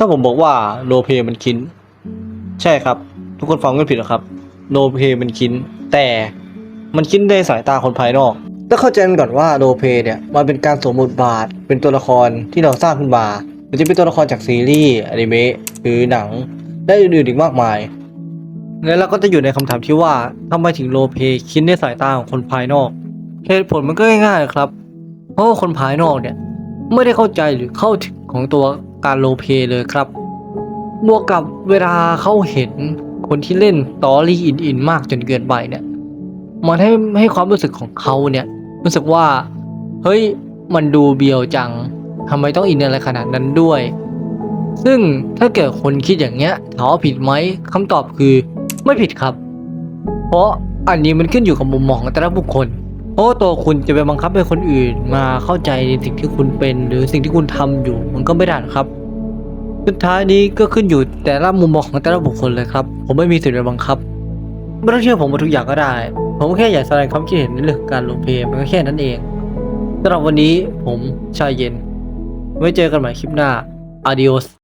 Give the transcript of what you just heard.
ถ้าผมบอกว่าโลเพมันคิน ใช่ครับ ทุกคนฟังไม่ผิดหรอกครับโลเพมันคิน แต่มันคินในสายตาคนภายนอกต้องเข้าใจกันก่อนว่าโลเพเนี่ยมันเป็นการสวมบทบาท เป็นตัวละครที่เราสร้างขึ้นมาหรือจะเป็นตัวละครจากซีรีส์อนิเมะหรือหนังและอื่นๆอีกมากมายแล้วเราก็จะอยู่ในคำถามที่ว่าทำไมถึงโลเพคิดในสายตาของคนภายนอกเหตุผลมันก็ง่ายๆครับ เพราะว่าคนภายนอกเนี่ย ไม่ได้เข้าใจหรือเข้าถึงของตัว การโลเพเลยครับบวกกับเวลาเขาเห็นคนที่เล่นตอรี่อินๆมากจนเกินไปเนี่ย มันให้ให้ความรู้สึกของเขาเนี่ย รู้สึกว่า เฮ้ยมันดูเบียวจังทำไมต้องอินอะไรขนาดนั้นด้วย ซึ่งถ้าเกิดคนคิดอย่างเงี้ยถามว่าผิดไหมคำตอบคือไม่ผิดครับ เพราะอันนี้มันขึ้นอยู่กับมุมมองของแต่ละบุคคล เพราะว่าตัวคุณจะไปบังคับให้คนอื่นมาเข้าใจในสิ่งที่คุณเป็น หรือสิ่งที่คุณทำอยู่ มันก็ไม่ได้ครับ สุดท้ายนี้ก็ขึ้นอยู่แต่ละมุมมองของแต่ละบุคคลเลยครับ ผมไม่มีสิทธิ์ไปบังคับไม่ต้องเชื่อผมมดทุกอย่างก็ได้ ผมแค่อยากแสดงความคิดเห็นในเรื่องการลงเพลงมันก็แค่นั้นเองสำหรับวันนี้ผมชายเย็น ไว้เจอกันใหม่คลิปหน้า adios